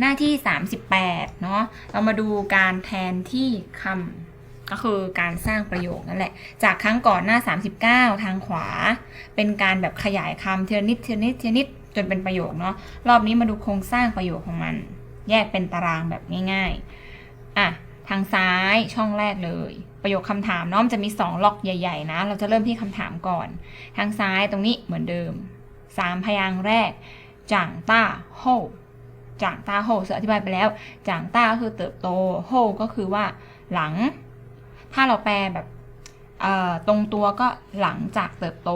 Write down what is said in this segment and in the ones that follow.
หน้าที่ 38 เนาะเรามาดูการแทนที่คำก็คือการสร้างประโยคนั่นแหละ จากครั้งก่อนหน้า 39 ทางขวา เป็นการแบบขยายคำเทีละนิดเทีละนิดเทีละนิดจนเป็นประโยคเนาะรอบนี้มาดูโครงสร้างประโยคของมัน แยกเป็นตารางแบบง่ายๆอะทางซ้ายช่องแรกเลย ประโยคคำถามเนาะมันจะมี 2 ล็อกใหญ่ ๆ นะ เราจะเริ่มที่คำถามก่อน ทางซ้ายตรงนี้เหมือนเดิม 3 พยางค์แรกจ่างต้าโฮ จ่างต้าโฮเสืออธิบายไปแล้วจ่างต้าก็คือเติบโตโฮก็คือว่าหลัง ถ้าเราแปลแบบตรงตัวก็หลังจากเติบโต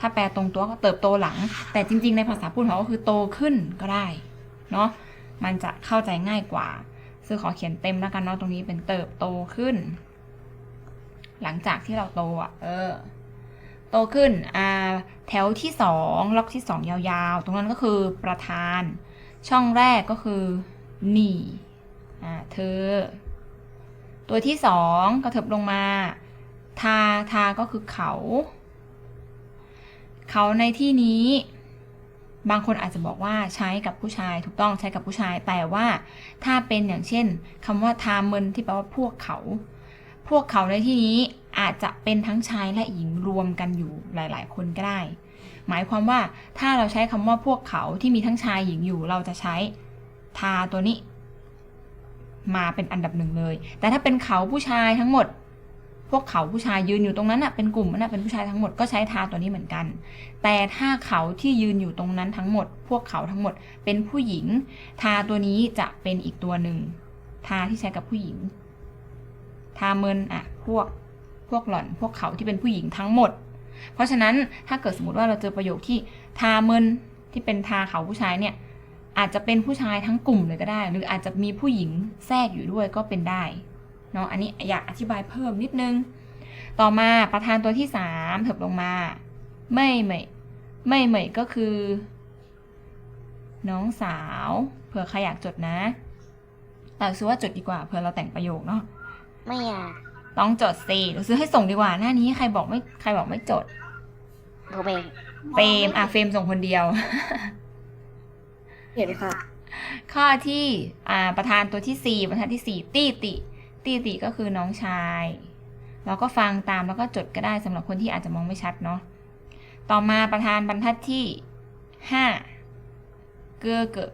ถ้าแปลตรงตัวก็เติบโตหลัง แต่จริง ๆ ในภาษาพูดเขาก็คือโตขึ้นก็ได้เนาะมันจะเข้าใจง่ายกว่า ซึ่งขอเขียนเต็มแล้วกันเนาะตรงนี้เป็นเติบโตขึ้น หลังจากที่เราโตอะเออ โตขึ้นอ่าแถวที่สองล็อกที่สองยาวๆ ตรงนั้นก็คือประธาน ช่องแรกก็คือหนี่อ่าเธอ ตัวที่สองกระเถิบลงมา ทาทาก็คือเขา เขาในที่นี้ บางคนอาจจะบอกว่าใช้กับผู้ชายถูกต้องใช้กับผู้ชาย แต่ว่าถ้าเป็นอย่างเช่นคำว่าทาเมินที่แปลว่าพวกเขา พวกเขาในที่นี้อาจจะเป็นทั้งชายและหญิงรวมกันอยู่หลาย ๆ คนก็ได้ หมายความว่าถ้าเราใช้คำว่าพวกเขาที่มีทั้งชายหญิงอยู่ เราจะใช้ทาตัวนี้ มาเป็นอันดับหนึ่งเลย แต่ถ้าเป็นเขาผู้ชายทั้งหมด พวกเขาผู้ชายยืนอยู่ตรงนั้นน่ะเป็นกลุ่มนั้นน่ะเป็นผู้ชายทั้งหมดก็ใช้ทาตัวนี้เหมือนกัน แต่ถ้าเขาที่ยืนอยู่ตรงนั้นทั้งหมด พวกเขาทั้งหมด เป็นผู้หญิง ทาตัวนี้จะเป็นอีกตัวหนึ่งทาที่ใช้กับผู้หญิง ทาเมินอะพวกพวกหล่อน พวกเขาที่เป็นผู้หญิงทั้งหมด เพราะฉะนั้นถ้าเกิดสมมติว่าเราเจอประโยคที่ทาเมินที่เป็นทาเขาผู้ชายเนี่ยอาจจะเป็นผู้ชายทั้งกลุ่มเลยก็ได้ หรืออาจจะมีผู้หญิงแทรกอยู่ด้วยก็เป็นได้เนาะอันนี้อยากอธิบายเพิ่มนิดนึง ต่อมาประธานตัวที่สามเถิบลงมาไม่เหมยไม่เหมยก็คือ น้องสาวเผื่อใครอยากจดนะแต่ซื้อว่าจดดีกว่าเผื่อเราแต่งประโยคเนาะไม่อยาก ต้องจดสิหรือซื้อให้ส่งดีกว่าหน้านี้ใครบอกไม่ใครบอกไม่จดผมเองเฟรมอะเฟรมส่งคนเดียว เห็นค่ะ ข้อที่อ่าประธานตัวที่สี่ประธานที่สี่ตีติ ตีติก็คือน้องชาย เราก็ฟังตามแล้วก็จดก็ได้สำหรับคนที่อาจจะมองไม่ชัดเนาะต่อมาประธานบรรทัดที่ห้าเกื้อเกิด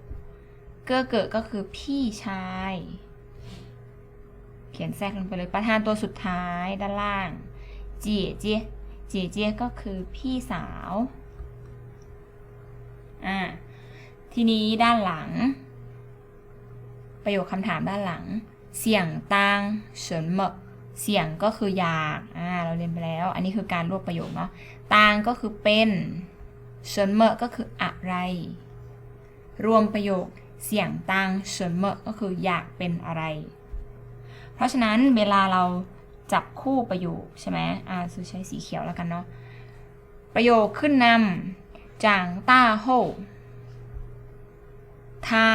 เกื้อเกิดก็คือพี่ชาย เขียนแทรกลงไปเลยประธานตัวสุดท้ายด้านล่างเจี๋ยเจี๋ยเจี๋ยเจี๋ยก็คือพี่สาวอ่าทีนี้ด้านหลัง ประโยคคำถามด้านหลัง เสียงตังเฉินเหมะเสียงก็คืออยากอ่าเราเรียนไปแล้ว อันนี้คือการรวบประโยคเนาะตางก็คือเป็นเฉินเหมะก็คืออะไร รวมประโยคเสียงตังเฉินเหมะก็คืออยากเป็นอะไร เพราะฉะนั้นเวลาเราจับคู่ประโยคใช่ไหมอ่าซูใช้สีเขียวแล้วกันเนาะ ประโยคขึ้นนำจางต้าโฮทา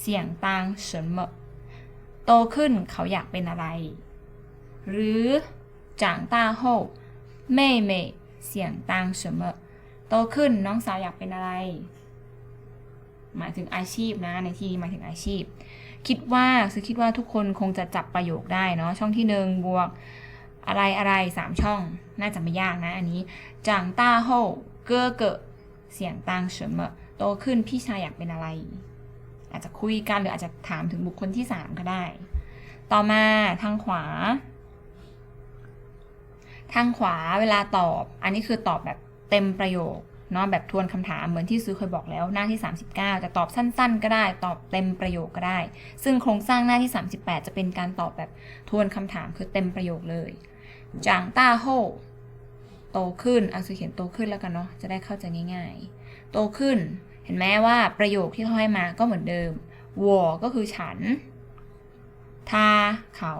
เสียงตางเฉินเมะโตขึ้นเขาอยากเป็นอะไร หรือจางต้าโฮเม่เม่เสียงตางเฉินเหมะโตขึ้นน้องสาวอยากเป็นอะไร หมายถึงอาชีพนะในที่นี้หมายถึงอาชีพ คิดว่าคือคิดว่าทุกคนคงจะจับประโยคได้เนาะช่องที่หนึ่งบวก อะไรอะไรสามช่อง น่าจะไม่ยากนะอันนี้จางต้าโฮเก้อเกะเสียงตัง什么โตขึ้นพี่ชายอยากเป็นอะไร อาจจะคุยกันหรืออาจจะถามถึงบุคคลที่สามก็ได้ ต่อมาทางขวา ทางขวาเวลาตอบ อันนี้คือตอบแบบเต็มประโยค เนาะแบบทวนคำถามเหมือนที่ซื้อเคยบอกแล้วหน้าที่ 39 จะตอบสั้น ๆ ก็ได้ ตอบเต็มประโยคก็ได้ ซึ่งโครงสร้างหน้าที่ 38 จะเป็นการตอบแบบทวนคำถามคือเต็มประโยคเลยจางต้าโฮโตขึ้นเอาซื้อเขียนโตขึ้นแล้วกันเนาะจะได้เข้าใจง่ายๆ โตขึ้น เห็นไหมว่าประโยคที่เขาให้มาก็เหมือนเดิมวอก็คือฉัน ทา เขา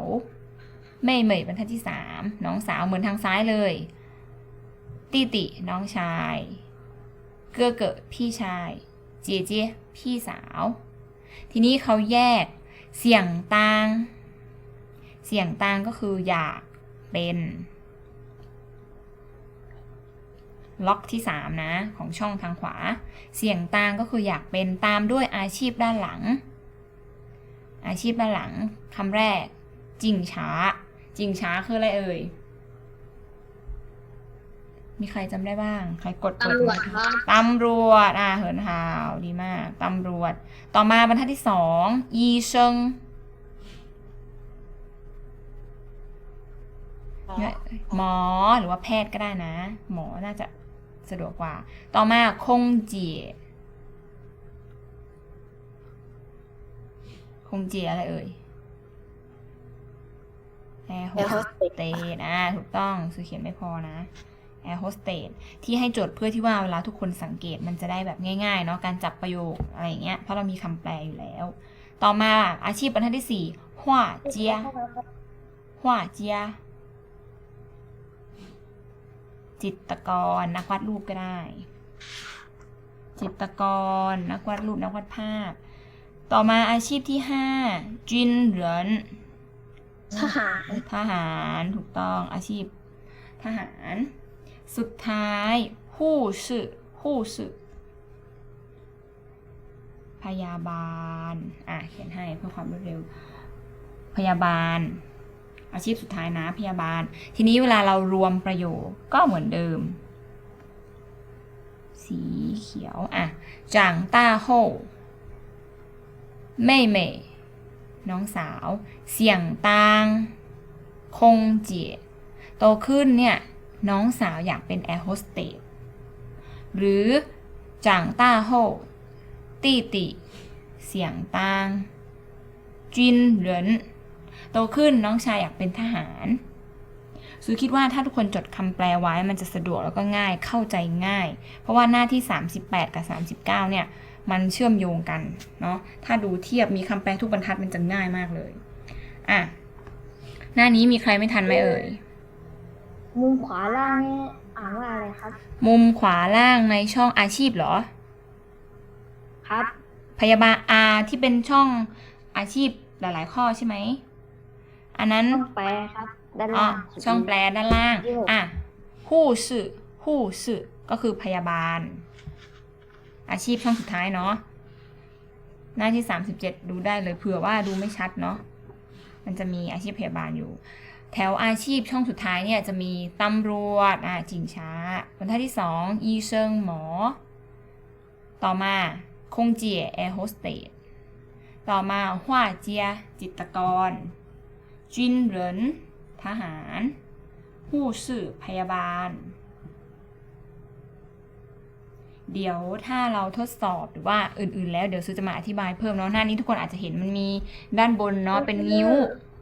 ไม่เหมยบรรทัดที่สามน้องสาวเหมือนทางซ้ายเลยตีติ น้องชาย เกื้อเกิดพี่ชาย เจเจพี่สาว ทีนี้เขาแยกเสียงตางเสียงตางก็คืออยากเป็นล็อกที่ 3 นะ ของช่องทางขวา เสี่ยงตางก็คืออยากเป็นตามด้วยอาชีพด้านหลัง อาชีพด้านหลังคำแรก จิงช้า จิงช้าคืออะไรเอ่ย มีใครจำได้บ้าง ใครกดเปิดตำรวจไหมครับตำรวจ อ่า เหินหาว ดีมาก ตำรวจ ต่อมาบรรทัดที่สองอีเชิงเนี่ยหมอหรือว่าแพทย์ก็ได้นะ หมอน่าจะสะดวกกว่า ต่อมาคงเจียคงเจียอะไรเอ่ยแอร์โฮ Air ส hostess เตสอ่าถูกต้องซื้อเขียนไม่พอนะ แอร์โฮสเตสที่ให้จดเพื่อที่ว่าเวลาทุกคนสังเกตมันจะได้แบบง่ายๆเนาะการจับประโยคอะไรอย่างเงี้ยเพราะเรามีคำแปลอยู่แล้ว ต่อมาอาชีพบรรทัดที่สี่หว่าเจียหว่าเจียจิตรกรนักวาดรูปก็ได้ จิตรกรนักวาดรูปนักวาดภาพ ต่อมาอาชีพที่ห้าจินเหรินทหาร ทหารถูกต้องอาชีพทหาร สุดท้ายผู้ชื่อผู้ชื่อพยาบาล อะ เขียนให้เพื่อความรวดเร็ว พยาบาล อาชีพสุดท้ายนะพยาบาล ทีนี้เวลาเรารวมประโยคก็เหมือนเดิม สีเขียว อะจางต้าโฮเม่เม่น้องสาว เสียงตาง คงเจี๋ยโตขึ้นเนี่ย น้องสาวอยากเป็นแอร์โฮสเตสหรือจางต้าโฮตีติเสียงตางจินเหรินโตขึ้นน้องชายอยากเป็นทหารซูคิดว่าถ้าทุกคนจดคำแปลไว้มันจะสะดวกแล้วก็ง่ายเข้าใจง่าย เพราะว่าหน้าที่ 38 กับ 39 เนี่ย มันเชื่อมโยงกันเนาะถ้าดูเทียบมีคำแปลทุกบรรทัดมันจะง่ายมากเลย อะ หน้านี้มีใครไม่ทันไหมเอ่ย มุมขวาล่างนี่อ่านว่าอะไรครับ มุมขวาล่างในช่องอาชีพเหรอ ครับ พยาบาลอาที่เป็นช่องอาชีพหลาย ๆ ข้อใช่ไหม อันนั้นต้องแปลครับด้านอ๋อล่างช่องแปลด้านล่างที่หกอะหู้สื่อหู้สื่อก็คือพยาบาล อาชีพช่องสุดท้ายเนาะหน้าที่ 37 ดูได้เลยเผื่อว่าดูไม่ชัดเนาะมันจะมีอาชีพพยาบาลอยู่ แถวอาชีพช่องสุดท้ายเนี่ยจะมีตำรวจอ่าจิงช้าบรรทัดที่ 2 อีเชิงหมอ ต่อมาคงเจียแอร์โฮสเตสต่อมาหว่าเจีย จิตกร จินเหรินทหารหู้สื่อพยาบาล เดี๋ยวถ้าเราทดสอบหรือว่าอื่นๆ แล้วเดี๋ยวซื้อจะมาอธิบายเพิ่มเนาะหน้านี้ทุกคนอาจจะเห็นมันมีด้านบนเนาะเป็นนิ้ว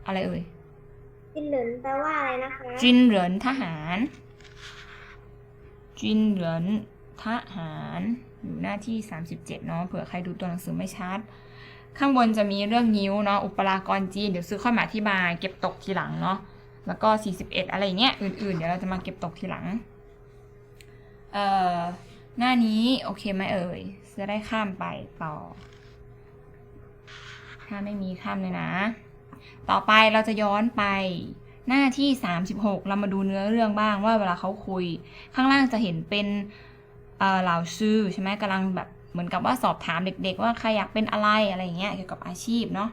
อะไรเอ่ย จินเหลินแปลว่าอะไรนะคะจินเหรินทหาร จินเหรินทหาร อยู่หน้าที่ 37เนาะเผื่อใครดูตัวหนังสือไม่ชัด ข้างบนจะมีเรื่องนิ้วเนาะอุปรากรจีนเดี๋ยวซื้อค่อยมาอธิบาย เก็บตกทีหลังเนาะแล้วก็ 41 อะไรอย่างเงี้ยอื่นๆ เดี๋ยวเราจะมาเก็บตกทีหลัง เอ่อ หน้านี้โอเคไหมเอ่ย จะได้ข้ามไปต่อ ถ้าไม่มีข้ามเลยนะ ต่อไปเราจะย้อนไปหน้าที่ 36 เรามาดูเนื้อเรื่องบ้างว่าเวลาเขาคุย ข้างล่างจะเห็นเป็นเหล่าชื่อใช่ไหมกำลังแบบเหมือนกับว่าสอบถามเด็กๆ ว่าใครอยากเป็นอะไรอะไรอย่างเงี้ยเกี่ยวกับอาชีพเนาะ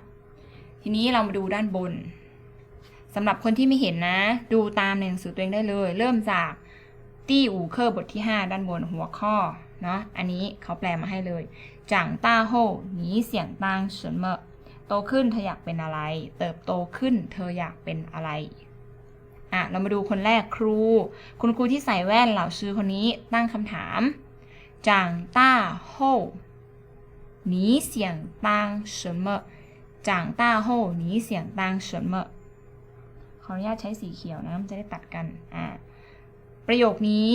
ทีนี้เรามาดูด้านบนสำหรับคนที่ไม่เห็นนะ ดูตามในหนังสือตัวเองได้เลย เริ่มจากตี้อู่เคอร์บทที่ 5 ด้านบนหัวข้อเนาะอันนี้เขาแปลมาให้เลยจ่างต้าโฮหนีเสียงตังเฉินเมอ โตขึ้นเธออยากเป็นอะไร เติบโตขึ้นเธออยากเป็นอะไร อ่ะ เรามาดูคนแรกครู คุณครูที่ใส่แว่นเหล่าชื่อคนนี้ตั้งคำถามจางต้าโฮ你想当什么จางต้าโฮ你想当什么ขออนุญาตใช้สีเขียวนะมันจะได้ตัดกัน อ่ะ ประโยคนี้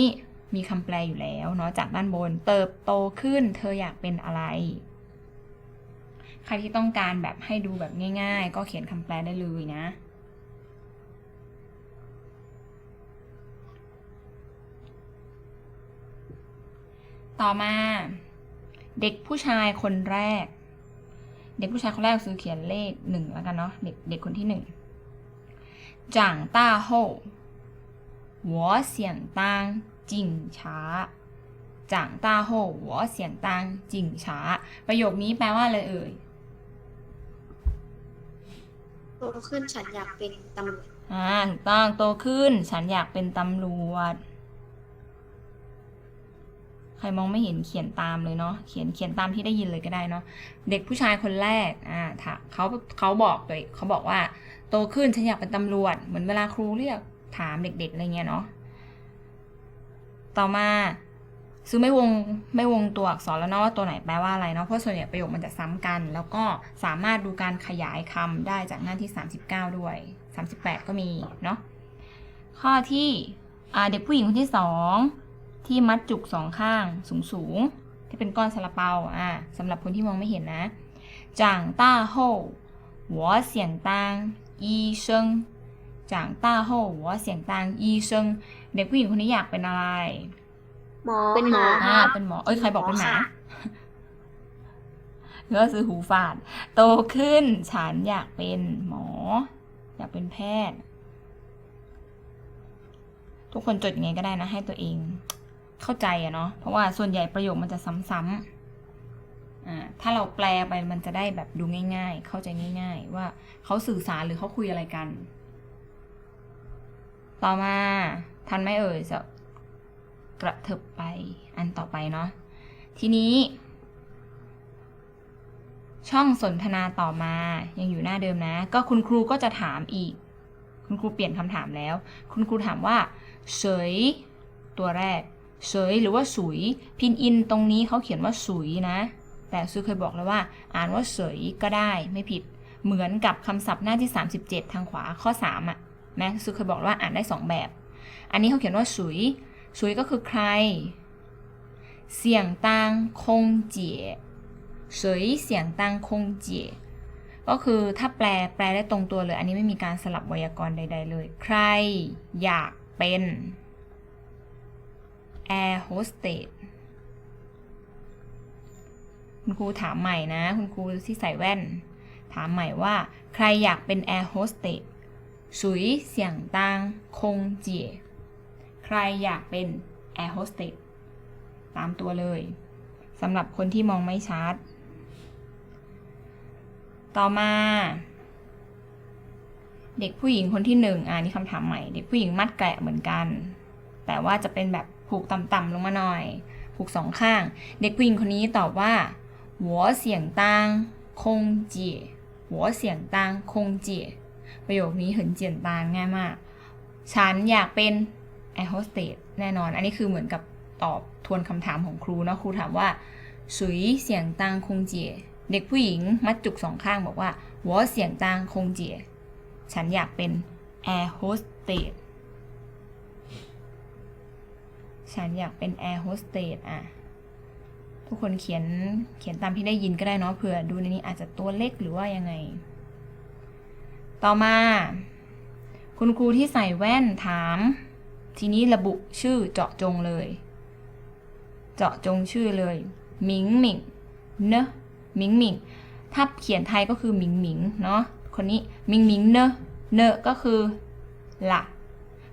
มีคำแปลอยู่แล้วเนาะจากด้านบน เติบโตขึ้น เธออยากเป็นอะไร ใครที่ต้องการแบบให้ดูแบบง่าย ๆ ก็เขียนคำแปลได้เลยนะ ต่อมา เด็กผู้ชายคนแรก เด็กผู้ชายคนแรกซื้อเขียนเลขหนึ่งแล้วกันเนาะเด็กเด็กคนที่หนึ่งจางต้าโฮหัวเสียงตังจิงช้าจางต้าโฮหัวเสียงตังจิงช้า ประโยคนี้แปลว่าอะไรเอ่ย โตขึ้นฉันอยากเป็นตำรวจอ่าถูกต้องโตขึ้น ฉันอยากเป็นตำรวจ ใครมองไม่เห็นเขียนตามเลยเนาะเขียนเขียนตามที่ได้ยินเลยก็ได้เนาะเด็กผู้ชายคนแรกอ่าถ้าเขาเขาบอกเลยเขาบอกว่า โตขึ้นฉันอยากเป็นตำรวจ เหมือนเวลาครูเรียกถามเด็กๆอะไรเงี้ยเนาะต่อมา ซื้อไม่วงไม่วงตัวอักษรแล้วเนาะว่าตัวไหนแปลว่าอะไรเนาะเพราะส่วนใหญ่ประโยคมันจะซ้ำกัน แล้วก็สามารถดูการขยายคำได้จากหน้าที่ 39 ด้วย 38 ก็มีเนาะข้อที่เด็กผู้หญิงคนที่ 2 ที่มัดจุกสองข้างสูงสูงที่เป็นก้อนซาลาเปาอ่าสำหรับคนที่มองไม่เห็นนะจางต้าโฮหัวเสียงตางอีเซิงจางต้าโฮหัวเสียงตางอีเซิงเด็กผู้หญิงคนนี้อยากเป็นอะไร หมอเป็นหมอค่ะอ่าเป็นหมอ เอ้ยใครบอกเป็นหมาค่ะเนื้อซื้อหูฝาด โตขึ้นฉันอยากเป็นหมอ อยากเป็นแพทย์ ทุกคนจดยังไงก็ได้นะ ให้ตัวเอง เข้าใจอะเนาะเพราะว่าส่วนใหญ่ประโยคมันจะซ้ำๆอ่าถ้าเราแปลไปมันจะได้แบบดูง่าย ๆ เข้าใจง่าย ๆ ว่าเขาสื่อสารหรือเขาคุยอะไรกัน ต่อมา ทันไหมเอ่ยจะก ระเถิบไปอันต่อไปเนาะทีนี้ ช่องสนทนาต่อมายังอยู่หน้าเดิมนะ ก็คุณครูก็จะถามอีก คุณครูเปลี่ยนคำถามแล้ว คุณครูถามว่าเฉยตัวแรกเฉยหรือว่าสุย พินอินตรงนี้เขาเขียนว่าสุยนะ แต่ซื้อเคยบอกแล้วว่า อ่านว่าเฉยก็ได้ไม่ผิดเหมือนกับคำศัพท์หน้าที่ 37 ทางขวาข้อ 3อะแม้ซื้อเคยบอกว่าอ่านได้สองแบบ อันนี้เขาเขียนว่าสุย สุยก็คือใคร เสียงตังคงเจี๋ยเฉยเสียงตังคงเจี๋ยก็คือถ้าแปลแปลได้ตรงตัวเลย อันนี้ไม่มีการสลับไวยากรณ์ใด ๆ เลย ใครอยากเป็นแอร์โฮสเตสคุณครูถามใหม่นะ คุณครูที่ใส่แว่น ถามใหม่ว่า ใครอยากเป็นแอร์โฮสเตสสุยเสียงตังคงเจี๋ย ใครอยากเป็นแอร์โฮสเตสตามตัวเลยสำหรับคนที่มองไม่ชัด ต่อมา เด็กผู้หญิงคนที่หนึ่งอ่านี่คำถามใหม่ เด็กผู้หญิงมัดแกะเหมือนกัน แต่ว่าจะเป็นแบบผูกต่ำๆลงมาหน่อย ผูกสองข้าง เด็กผู้หญิงคนนี้ตอบว่าหัวเสียงตังคงเจี๋ยหัวเสียงตังคงเจี๋ยประโยคนี้เหินเจียนตานง่ายมาก ฉันอยากเป็น แอร์โฮสเตสแน่นอน อันนี้คือเหมือนกับตอบทวนคำถามของครูเนาะครูถามว่าสุยเสียงตังคงเจียเด็กผู้หญิงมัดจุกสองข้างบอกว่าหัวเสียงตังคงเจียฉันอยากเป็นแอร์โฮสเตสฉันอยากเป็นแอร์โฮสเตสอะทุกคนเขียนเขียนตามที่ได้ยินก็ได้เนาะเผื่อดูในนี้อาจจะตัวเล็กหรือว่ายังไง ต่อมา คุณครูที่ใส่แว่นถาม ทีนี้ระบุชื่อเจาะจงเลย เจาะจงชื่อเลยหมิงหมิงเนอะหมิงหมิงถ้าเขียนไทยก็คือหมิงหมิงเนาะคนนี้หมิงหมิงเนอะเนอะก็คือละ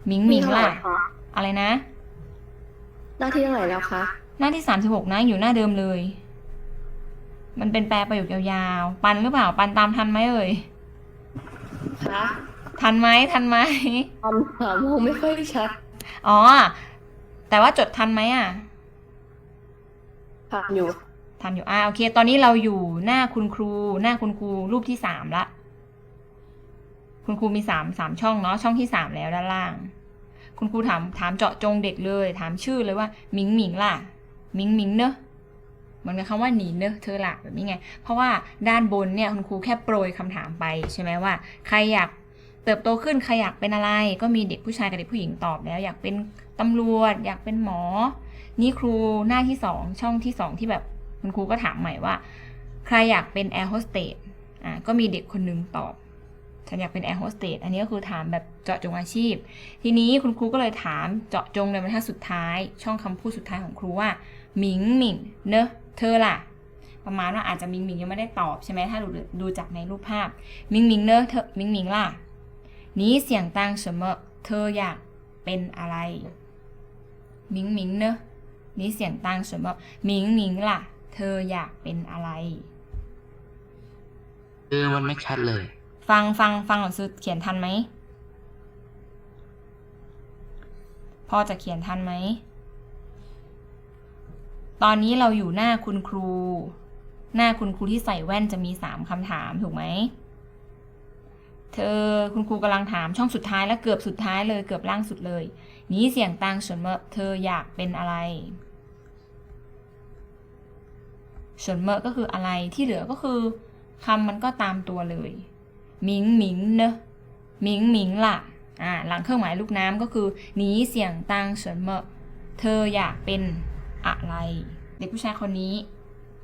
หมิงหมิงเท่าไหร่ล่ะคะอะไรนะ หน้าที่เท่าไหร่แล้วคะหน้าที่36นะอยู่หน้าเดิมเลย มันเป็นแปลประโยคยาวๆ ปันหรือเปล่า ปันตามทันไหมเอ่ยคะทันไหมทันไหมคำถามมองไม่ค่อยชัด อ๋อ แต่ว่าจดทันไหมอะค่ะอยู่ ทันอยู่ อ่า โอเค ตอนนี้เราอยู่หน้าคุณครู หน้าคุณครูรูปที่สามละ คุณครูมีสามสามช่องเนาะ ช่องที่สามแล้วด้านล่าง คุณครูถามถามเจาะจงเด็กเลย ถามชื่อเลยว่าหมิงหมิงล่ะหมิงหมิงเนอะเหมือนกับคำว่าหนีเนอะเธอละแบบนี้ไง เพราะว่าด้านบนเนี่ยคุณครูแค่โปรยคำถามไปใช่ไหมว่า ใครอยาก เติบโตขึ้นใครอยากเป็นอะไร ก็มีเด็กผู้ชายกับเด็กผู้หญิงตอบแล้ว อยากเป็นตำรวจ อยากเป็นหมอ นี่ครูหน้าที่สองช่องที่สองที่แบบคุณครูก็ถามใหม่ว่า ใครอยากเป็นแอร์โฮสเตสอะก็มีเด็กคนนึงตอบฉันอยากเป็นแอร์โฮสเตสอันนี้ก็คือถามแบบเจาะจงอาชีพ ทีนี้คุณครูก็เลยถามเจาะจงในบรรทัดสุดท้าย ช่องคำพูดสุดท้ายของครูว่าหมิงหมิงเนอะเธอล่ะ ประมาณว่าอาจจะหมิงหมิงยังไม่ได้ตอบใช่ไหมถ้าดูดูจากในรูปภาพหมิงหมิงเนอะเธอหมิงหมิงล่ะ นี้เสียงตังเสมอเธออยากเป็นอะไรหมิงหมิงเนอะนี่เสียงตัง什么หมิงหมิงล่ะ เธออยากเป็นอะไร คือมันไม่ชัดเลย ฟังฟังฟังหนังสือเขียนทันไหมพ่อจะเขียนทันไหม ตอนนี้เราอยู่หน้าคุณครู หน้าคุณครูที่ใส่แว่นจะมีสามคำถามถูกไหม เธอคุณครูกำลังถามช่องสุดท้ายและเกือบสุดท้ายเลยเกือบล่างสุดเลย นี้เสียงตังเฉินเมอเธออยากเป็นอะไรเฉินเมอก็คืออะไรที่เหลือก็คือคำมันก็ตามตัวเลยหมิงหมิงเนอะหมิงหมิงล่ะอ่าหลังเครื่องหมายลูกน้ำก็คือหนีเสียงตังเฉินเมอเธออยากเป็นอะไร เด็กผู้ชายคนนี้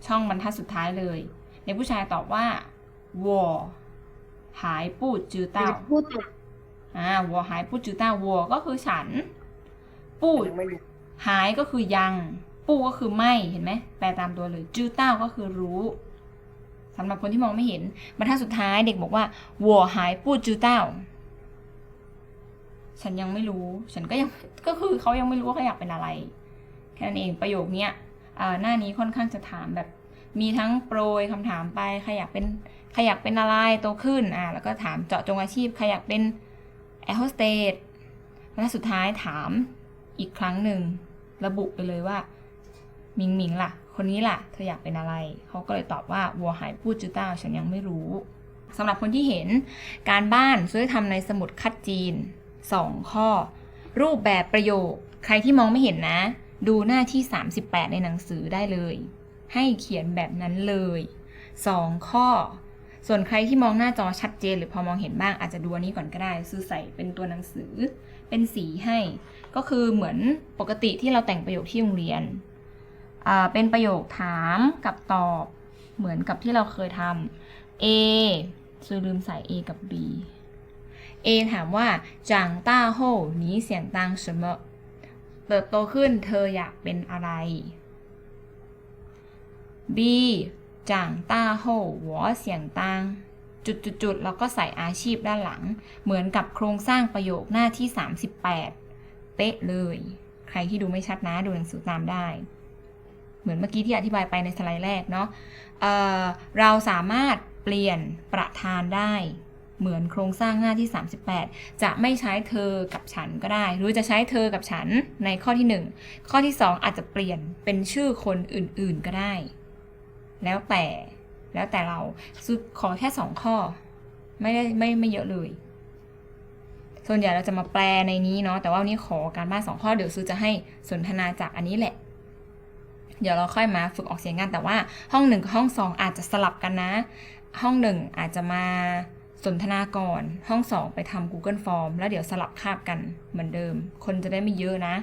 ช่องบรรทัดสุดท้ายเลย เด็กผู้ชายตอบว่า我 หายปูดจือเต้าพูดแต่อ่า我หายปูดจือเต้า我ก็คือฉัน ปูด ไม่รู้หายก็คือยัง ปูก็คือไม่ เห็นไหมแปลตามตัวเลย จื้อเต้าก็คือรู้สำหรับคนที่มองไม่เห็น บรรทัดสุดท้ายเด็กบอกว่าวัวหายปูจื้อเต้า ฉันยังไม่รู้ ฉันก็ยัง ก็คือเขายังไม่รู้ว่าเขาอยากเป็นอะไร แค่นั้นเองประโยคเนี้ยอ่าหน้านี้ค่อนข้างจะถามแบบ มีทั้งโปรยคำถามไปใครอยากเป็น ใครอยากเป็นอะไรโตขึ้นอ่าแล้วก็ถามเจาะจงอาชีพใครอยากเป็นแอร์โฮสเตสแล้วสุดท้ายถามอีกครั้งหนึ่งระบุไปเลยว่ามิงมิงล่ะ คนนี้ล่ะ เธออยากเป็นอะไร เขาก็เลยตอบว่าวัวหายพูดจื้อเต้าฉันยังไม่รู้สำหรับคนที่เห็นการบ้านช่วยทำในสมุดคัดจีน 2 ข้อ รูปแบบประโยค ใครที่มองไม่เห็นนะ ดูหน้าที่ 38 ในหนังสือได้เลย ให้เขียนแบบนั้นเลย 2 ข้อ ส่วนใครที่มองหน้าจอชัดเจน หรือพอมองเห็นบ้างอาจจะดูอันนี้ก่อนก็ได้ ซื้อใส่เป็นตัวหนังสือ เป็นสีให้ ก็คือเหมือนปกติที่เราแต่งประโยคที่โรงเรียน เป็นประโยคถามกับตอบเหมือนกับที่เราเคยทำ A ซื้อลืมใส่ A กับ B A ถามว่าจางต้าโฮหนีเสียงตัง什么เติบโตขึ้นเธออยากเป็นอะไร B จางต้าโฮหัวเสียงตังจุดๆแล้วก็ใส่อาชีพด้านหลัง เหมือนกับโครงสร้างประโยคหน้าที่ 38 เป๊ะเลย ใครที่ดูไม่ชัดนะดูหนังสือตามได้ เหมือนเมื่อกี้ที่อธิบายไปในสไลด์แรกเนาะเเราสามารถเปลี่ยนประธานได้ เหมือนโครงสร้างหน้าที่ 38 จะไม่ใช้เธอกับฉันก็ได้ หรือจะใช้เธอกับฉันในข้อที่ 1 ข้อที่ 2 อาจจะเปลี่ยนเป็นชื่อคนอื่น ๆ ก็ได้ แล้วแต่แล้วแต่เราซื้อขอแค่2ข้อ ไม่ได้ไม่ไม่เยอะเลย ส่วนใหญ่เราจะมาแปลในนี้เนาะแต่ว่าวันนี้ขอการบ้านสองข้อเดี๋ยวซื้อจะให้สนทนาจากอันนี้แหละ เดี๋ยวเราค่อยมาฝึกออกเสียงกันแต่ว่าห้องหนึ่งกับห้องสองอาจจะสลับกันนะ ห้องหนึ่งอาจจะมาสนทนาก่อน ห้องสองไปทำ Google Form แล้วเดี๋ยวสลับคาบกันเหมือนเดิม คนจะได้ไม่เยอะนะ